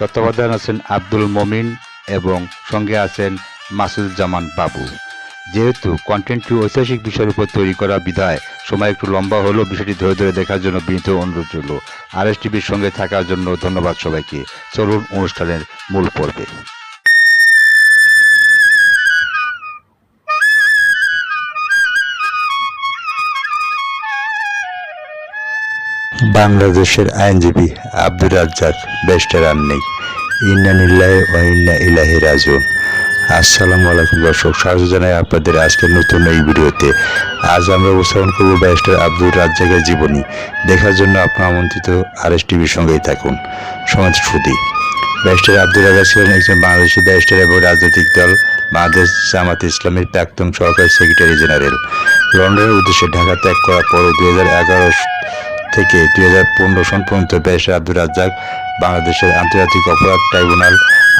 তত্ত্বাবধান আছেন আব্দুল মমিন এবং সঙ্গে আছেন মাসুদুজ্জামান বাবু। যেহেতু কন্টেন্টটি ঐতিহাসিক বিষয়ের উপর তৈরি করা বিধায় সময় একটু লম্বা হলেও বিষয়টি ধরে ধরে দেখার জন্য বিনীত অনুরোধ রইল। আর এস টিভির সঙ্গে থাকার জন্য ধন্যবাদ সবাইকে। চলুন অনুষ্ঠানের মূল পর্বে। বাংলাদেশের আইনজীবী আব্দুর রাজ্জাক বেস্টার নেই। ইন্নানিল্লাহ ও ইন্না ইলাহি রাজুন আসসালামু আলাইকুম দর্শক, স্বাগত জানাই আপনাদের আজকের নতুন এই ভিডিওতে। আজ আমরা উপস্থাপন করব ব্যারিস্টার আব্দুর রাজ্জাকের জীবনী। দেখার জন্য আপনার আমন্ত্রিত আর এস টিভির সঙ্গেই থাকুন। সমাজ সুদী ব্যারিস্টার আব্দুর রাজা ছিলেন একজন বাংলাদেশি ব্যারিস্টার এবং রাজনৈতিক দল বাংলাদেশ জামাত ইসলামের প্রাক্তন সরকারি সেক্রেটারি জেনারেল। লন্ডনের উদ্দেশ্যে ঢাকা ত্যাগ করার পর দু হাজার থেকে দুই হাজার পনেরো সন পর্যন্ত ব্যারিস্টার আব্দুর রাজ্জাক বাংলাদেশের আন্তর্জাতিক অপরাধ ট্রাইব্যুনাল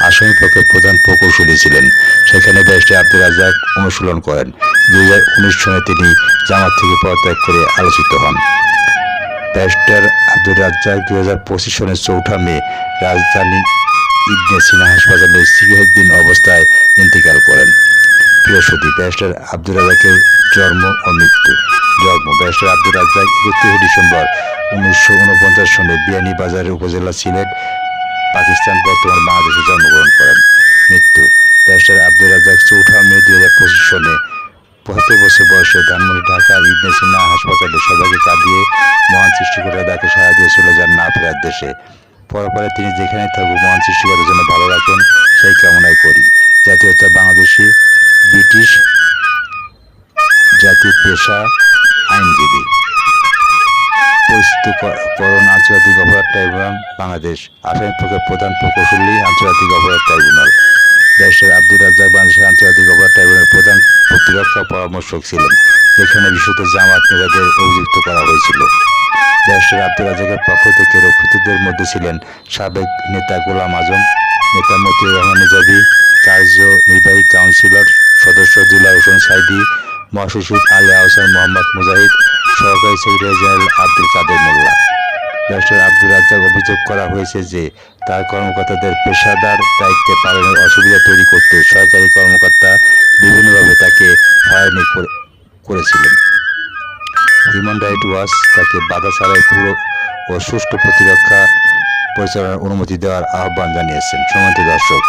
আসামি পক্ষের প্রধান প্রকৌশলী ছিলেন। সেখানে ব্যারিস্টার আব্দুর রাজ্জাক অনুশীলন করেন। দুই হাজার উনিশ সনে তিনি জামাত থেকে পদত্যাগ করে আলোচিত হন। ব্যারিস্টার আব্দুর রাজ্জাক দুই হাজার পঁচিশ সনের চৌঠা মে রাজধানী ইবনে সিনা হাসপাতালে চিকিৎসাধীন অবস্থায় ইন্তেকাল করেন। সুদী ব্যারিস্টার আব্দুর রাজ্জাকের জন্ম ও মৃত্যু। জন্ম ব্যারিস্টার আব্দুর রাজ্জাক একত্রিশে ডিসেম্বর, উনিশশো উনপঞ্চাশ সনে বিয়ানীবাজারের উপজেলা সিলেট, পাকিস্তান বর্তমান বাংলাদেশে জন্মগ্রহণ করেন। মৃত্যু। ব্যারিস্টার আব্দুর রাজ্জাক চৌঠা মে দুই হাজার পঁচিশ সনে বছর বয়সে ধানমন্ডি ঢাকা ইবনে সিনা হাসপাতালে সবাইকে কাঁদিয়ে মহান সৃষ্টিকর্তা তাকে সারা দিয়ে চলে যান না ফেরার দেশে পরপরে তিনি যেখানে থাকুক মহান সৃষ্টিকর্তার জন্য ভালো রাখেন, সেই কামনাই করি। জাতীয়তা বাংলাদেশি, ব্রিটিশ জাতির পেশা আইনজীবী। পরিস্থিতিকরণ আন্তর্জাতিক অপরাধ ট্রাইব্যুনাল, বাংলাদেশ আসামি পক্ষের প্রধান প্রকৌশলী, আন্তর্জাতিক অপরাধ ট্রাইব্যুনাল। ব্যারিস্টার আব্দুর রাজ্জাক বাংলাদেশের আন্তর্জাতিক অপরাধ ট্রাইব্যুনালের প্রধান প্রতিরক্ষা পরামর্শক ছিলেন। যেখানে বিশেষত জামাত নেতাদের অভিযুক্ত করা হয়েছিল। ব্যারিস্টার আব্দুর রাজ্জাকের পক্ষ থেকে রক্ষিতদের মধ্যে ছিলেন সাবেক নেতা গোলাম আজম, নেতা মতিউর রহমান নিজাবী, কার্যনির্বাহী কাউন্সিলর সদস্য দিলার হোসেন সাইদি মহাসচিব আলী আহসান মোহাম্মদ মুজাহিদ, সহকারী secretary general Abdul Kader Molla. Barrister Abdur Razzaq অভিযোগ করা হয়েছে যে, তার কর্মকর্তাদের পেশাদার দায়িত্বে পালনের অসুবিধা তৈরি করতে সরকারি কর্মকর্তা বিভিন্নভাবে তাকে হয়রানি করে- করেছিলেন। হিউম্যান রাইট ওয়াচ তাকে বাধা ছাড়াই পুরো ও সুষ্ঠু প্রতিরক্ষা পরিচালনার অনুমতি দেওয়ার আহ্বান জানিয়েছেন। সম্মানিত দর্শক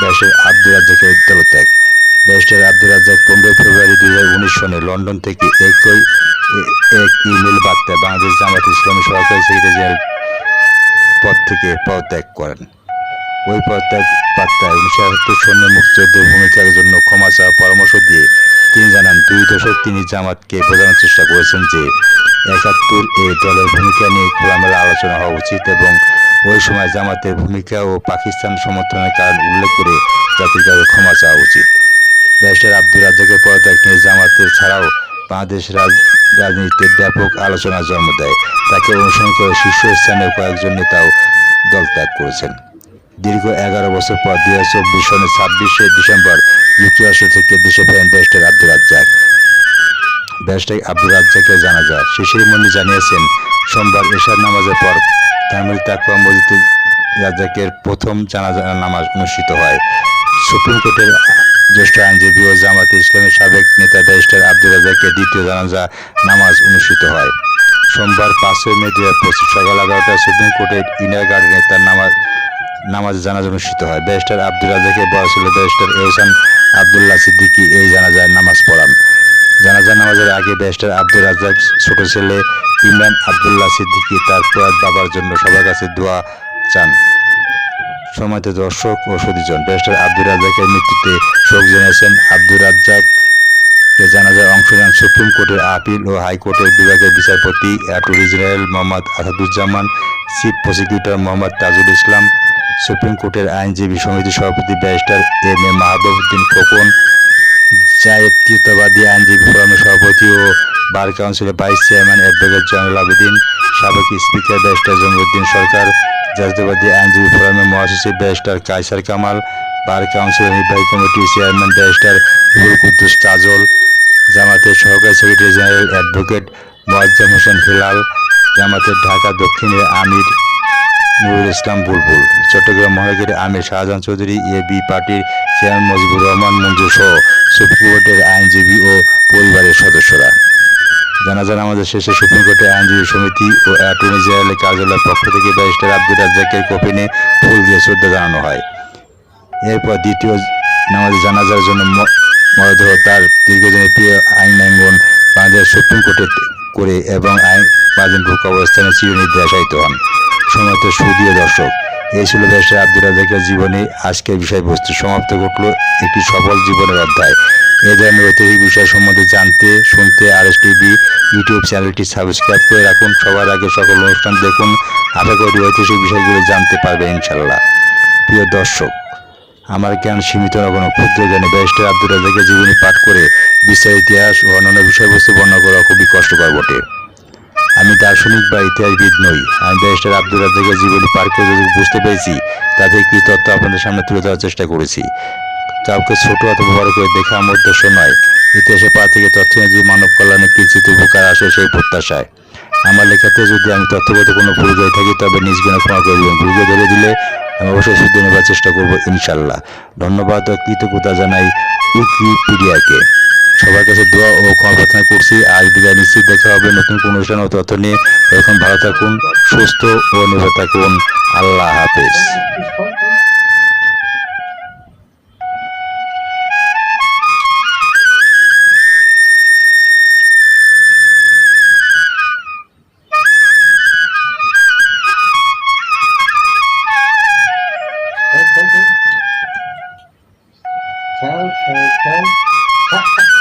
ব্যারিস্টার আব্দুর রাজ্জাকের দলত্যাগ। ব্যারিস্টার আব্দুর রাজ্জাক পনেরোই ফেব্রুয়ারি দুই হাজার উনিশ সনে লন্ডন থেকে একই এক ইমেল বার্তায় বাংলাদেশ জামাত ইসলামী সরকারি সেক্রেটারি পদ থেকে পদত্যাগ করেন। ওই পদত্যাগ বার্তায় উনিশশো একাত্তর সন্ন্যে মুক্তিযুদ্ধের ভূমিকার জন্য ক্ষমা চাওয়ার পরামর্শ দিয়ে তিনি জানান, দুই দশক তিনি জামাতকে বোঝানোর চেষ্টা করেছেন যে একাত্তর এ দলের ভূমিকা নিয়ে খোলামেলা আলোচনা হওয়া উচিত এবং ওই সময় জামাতের ভূমিকা ও পাকিস্তান সমর্থনের কারণ উল্লেখ করে জাতির কাছে ক্ষমা চাওয়া উচিত। ব্যারিস্টার আব্দুর রাজ্জাকের পদত্যাগ নিয়ে জামাতের ছাড়াও বাংলাদেশ রাজ- রাজনীতিতে ব্যাপক আলোচনা জন্ম দেয়। তাকে অনুসরণ করে শীর্ষস্থানীয় কয়েকজন নেতাও দল ত্যাগ করেছেন। দীর্ঘ এগারো বছর পর দুই হাজার চব্বিশ সনের ছাব্বিশে ডিসেম্বর যুক্তরাষ্ট্র থেকে দেশে ফেরেন ব্যারিস্টার আব্দুর রাজ্জাক। ব্যারিস্টার আব্দুর রাজ্জাকের জানাজা শিশির মন্দির জানিয়েছেন, সোমবার এশার নামাজের পর ধানমন্ডি তাকুয়া মসজিদে রাজ্জাকের প্রথম জানাজা নামাজ অনুষ্ঠিত হয়। সুপ্রিম কোর্টের জ্যেষ্ঠ আইনজীবী ও জামাতে ইসলামের সাবেক নেতা ব্যারিস্টার আব্দুর রাজ্জাকের দ্বিতীয় জানাজা নামাজ অনুষ্ঠিত হয়। সোমবার পাঁচই মে দু হাজার পঁচিশ সকাল এগারোটায় সুপ্রিম কোর্টের ইনার গার্ডেনে তার নামাজ নামাজ জানাজ অনুষ্ঠিত হয়। ব্যারিস্টার আব্দুল রাজাকে বড় ছিল ব্যারিস্টার এহসান আবদুল্লাহ সিদ্দিকী। এই জানাজায় নামাজ পড়ান। জানাজা নামাজের আগে ব্যারিস্টার আব্দুল রাজ্জাক ছোট ছেলে ইমরান আবদুল্লাহ সিদ্দিকি তার প্রয়াত বাবার জন্য সবার কাছে দোয়া চান। সময়ত দর্শক ও সুদীজন ব্যারিস্টার আব্দুর রাজ্জাকের মৃত্যুতে শোক জানিয়েছেন আব্দুর রাজ্জাক জানাজায় অংশ নেন সুপ্রিম কোর্টের আপিল ও হাইকোর্টের বিভাগের বিচারপতি, attorney general Mohammad Asaduzzaman, chief prosecutor Mohammad Tajul Islam, supreme কোর্টের আইনজীবী সমিতি সভাপতি barrister M A Mahbubuddin Khokon, জাতীয়তাবাদী আইনজীবী ফোরামের সভাপতি ও বার কাউন্সিলের vice chairman advocate Joynul Abedin, সাবেক স্পিকার ব্যারিস্টার জমিউদ্দিন সরকার জাতীয়তাবাদী আইনজীবী ফোরামের মহাসচিব ব্যারিস্টার কায়সার কামাল, বার কাউন্সিলের নির্বাহী কমিটির চেয়ারম্যান ব্যারিস্টার রুহুল কুদ্দুস কাজল, জামাতের সহকারী secretary general advocate Moazzem Hossain Helal, জামাতের ঢাকা দক্ষিণের আমির নুরুল ইসলাম বুলবুল, চট্টগ্রাম মহানগরের আমির শাহজাহান চৌধুরী, এ বি পার্টির চেয়ারম্যান মুজিবুর রহমান মঞ্জু সহ সুপ্রিম কোর্টের আইনজীবী ও পরিবারের সদস্যরা। জানাজান আমাদের শেষে সুপ্রিম কোর্টের আইনজীবী সমিতি ও অ্যাটর্নি জেনারেলের কার্যালয়ের পক্ষ থেকে ব্যারিস্টার আব্দুল রাজ্জাকের কফিনে ফুল দিয়ে শ্রদ্ধা জানানো হয়। এরপর দ্বিতীয় নামাজে জানাজার জন্য মরদেহ তার দীর্ঘদিনের প্রিয় আইন আঙ্গন বাংলাদেশ সুপ্রিম কোর্টে করে এবং আইন বাজিনপুর কবরস্থানে চিরনির্দেশায়িত হন। সমস্ত সুদীয় দর্শক। এই ছিল ব্যারিস্টার আব্দুল রাজাকের জীবনে। আজকের বিষয়বস্তু সমাপ্ত ঘটল একটি সফল জীবনের অধ্যায়। এ ধরনের ঐতিহাসিক বিষয় সম্বন্ধে জানতে, শুনতে আর এস টিভি ইউটিউব চ্যানেলটি সাবস্ক্রাইব করে রাখুন। সবার আগে সকল অনুষ্ঠান দেখুন। আশা করি ঐতিহাসিক বিষয়গুলো জানতে পারবেন ইনশাল্লাহ প্রিয় দর্শক, আমার জ্ঞান সীমিত না কোনো ক্ষুদ্র জ্ঞানে ব্যারিস্টার আব্দুল রাজাকের জীবনী পাঠ করে বিশ্বের ইতিহাস ও অন্যান্য বিষয়বস্তু বর্ণনা করা খুবই কষ্টকর বটে। আমি দার্শনিক বা ইতিহাসবিদ নই। আমি ব্যারিস্টার আব্দুল রাজাকের জীবনী পাঠ করে বুঝতে পেরেছি, তাতে কি তথ্য আপনাদের সামনে তুলে ধরার চেষ্টা করেছি। কাউকে ছোট অথবা বড় করে দেখা আমার উদ্দেশ্য নয়। ইতিহাসে পা থেকে তথ্য যদি মানব কল্যাণে কিঞ্চিত উপকার আসে সেই প্রত্যাশায়। আমার লেখাতে যদি আমি তথ্যগত কোনো ভুল করে থাকি, তবে নিজ গুণে ক্ষমা করে দেবেন ভুলকে ধরে দিলে আমি অবশ্যই শুদ্ধ নেবার চেষ্টা করব ইনশাল্লাহ ধন্যবাদ ও কৃতজ্ঞতা জানাই উইকিপিডিয়াকে। সবার কাছে দোয়া ও ক্ষমা প্রার্থনা করছি। আজ বিদায় নিশ্চিত দেখা হবে নতুন কোনো অনুষ্ঠান ও তথ্য নিয়ে। এখন ভালো থাকুন সুস্থ ও নিরাপদ থাকুন। আল্লাহ হাফেজ। Okay, okay.